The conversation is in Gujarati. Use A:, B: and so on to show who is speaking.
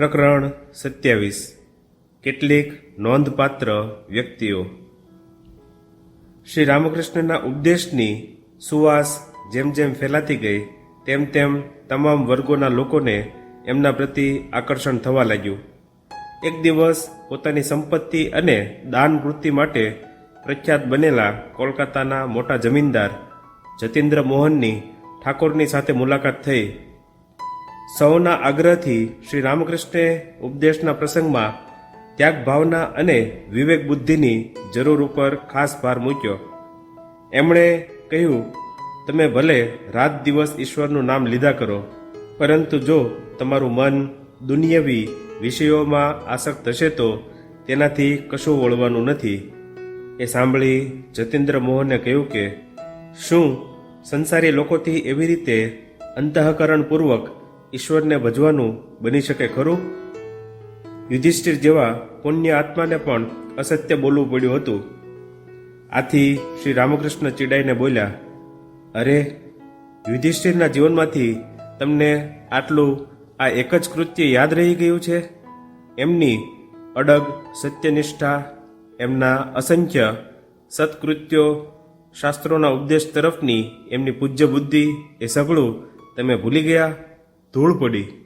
A: પ્રકરણ સત્યાવીસ. કેટલીક નોંધપાત્ર વ્યક્તિઓ. શ્રી રામકૃષ્ણના ઉપદેશની સુવાસ જેમ જેમ ફેલાતી ગઈ, તેમ તેમ તમામ વર્ગોના લોકોને એમના પ્રતિ આકર્ષણ થવા લાગ્યું. એક દિવસ પોતાની સંપત્તિ અને દાન વૃત્તિ માટે પ્રખ્યાત બનેલા કોલકાતાના મોટા જમીનદાર જતીન્દ્ર મોહનની ઠાકોરની સાથે મુલાકાત થઈ સૌના આગ્રહથી શ્રી રામકૃષ્ણે ઉપદેશના પ્રસંગમાં ત્યાગ ભાવના અને વિવેક બુદ્ધિની જરૂર ઉપર ખાસ ભાર મૂક્યો. એમણે કહ્યું, તમે ભલે રાત દિવસ ઈશ્વરનું નામ લીધા કરો, પરંતુ જો તમારું મન દુનિયાવી વિષયોમાં આસક્ત હશે તો તેનાથી કશું વળવાનું નથી. એ સાંભળી જતીન્દ્ર મોહને કહ્યું કે, શું સંસારી લોકોથી એવી રીતે અંતઃકરણપૂર્વક ઈશ્વરને ભજવાનું બની શકે ખરું? યુધિષ્ઠિર જેવા પુણ્ય આત્માને પણ અસત્ય બોલવું પડ્યું હતું. આથી શ્રી રામકૃષ્ણ ચીડાઈને બોલ્યા, અરે, યુધિષ્ઠિરના જીવનમાંથી તમને આટલું આ એક જ કૃત્ય યાદ રહી ગયું છે? એમની અડગ સત્યનિષ્ઠા, એમના અસંખ્ય સત્કૃત્યો શાસ્ત્રોના ઉપદેશ તરફની એમની પૂજ્ય બુદ્ધિ એ સઘળું તમે ભૂલી ગયા? തൂളുപൊടി.